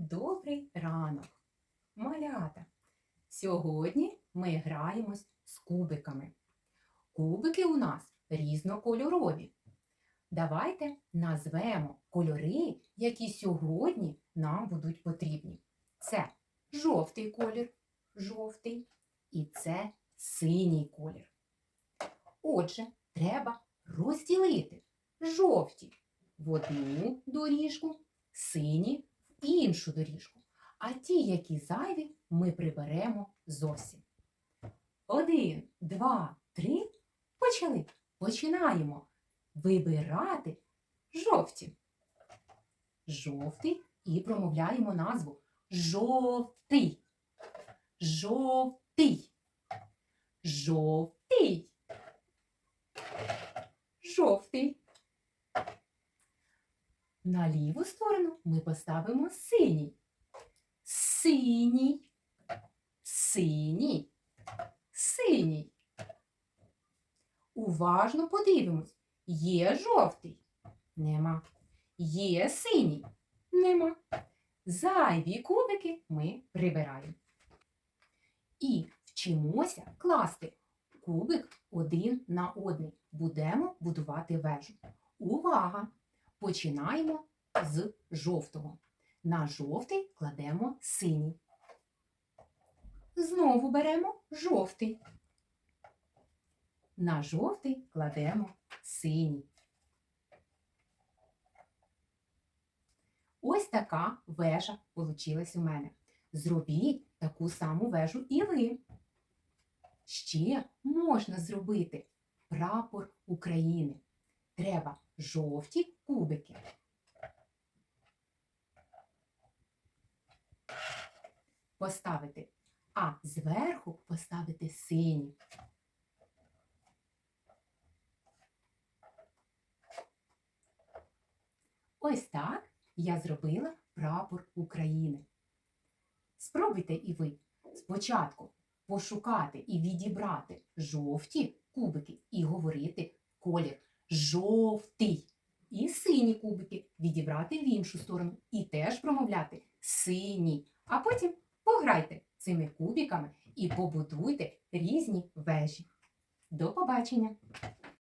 Добрий ранок, малята! Сьогодні ми граємось з кубиками. Кубики у нас різнокольорові. Давайте назвемо кольори, які сьогодні нам будуть потрібні. Це жовтий колір, жовтий, і це синій колір. Отже, треба розділити жовті в одну доріжку, сині іншу доріжку. А ті, які зайві, ми приберемо зовсім. Один, два, три. Почали. Починаємо вибирати жовті. Жовтий і промовляємо назву жовтий. Жовтий. Жовтий. Жовтий. На ліву сторону ми поставимо синій. Синій. Синій. Синій. Уважно подивимось. Є жовтий? Нема. Є синій? Нема. Зайві кубики ми прибираємо. І вчимося класти кубик один на один. Будемо будувати вежу. Увага! Починаємо з жовтого. На жовтий кладемо синій. Знову беремо жовтий. На жовтий кладемо синій. Ось така вежа получилась у мене. Зробіть таку саму вежу і ви. Ще можна зробити прапор України. Треба жовті кубики. Поставити, а зверху поставити сині. Ось так я зробила прапор України. Спробуйте і ви спочатку пошукати і відібрати жовті кубики і говорити колір жовтий. І сині кубики відібрати в іншу сторону і теж промовляти сині. А потім пограйте цими кубиками і побудуйте різні вежі. До побачення!